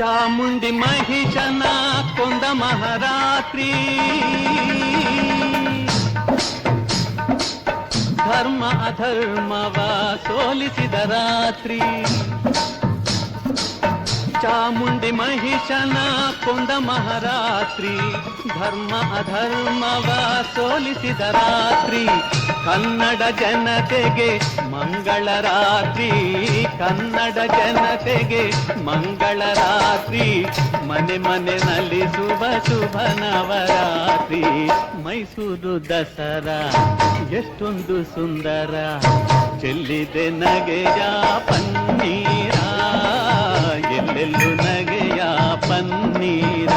చాముండి మహిషన కొంద మహారాత్రి. ధర్మ అధర్మవ సోలిసిద రాత్రి. చాముండి మహిషన కొంద మహారాత్రి. ధర్మ అధర్మవ సోలిసిద రాత్రి. ಕನ್ನಡ ಜನತೆಗೆ ಮಂಗಳ ರಾತ್ರಿ. ಕನ್ನಡ ಜನತೆಗೆ ಮಂಗಳ ರಾತ್ರಿ. ಮನೆ ಮನೆ ಶುಭ ಶುಭ ನವರಾತ್ರಿ. ಮೈಸೂರು ದಸರಾ ಎಷ್ಟೊಂದು ಸುಂದರ. ಚೆಲ್ಲಿದೆ ನಗೆಯ ಪನ್ನೀರ. ಎಲ್ಲೆಲ್ಲೂ ನಗೆಯ ಪನ್ನೀರ.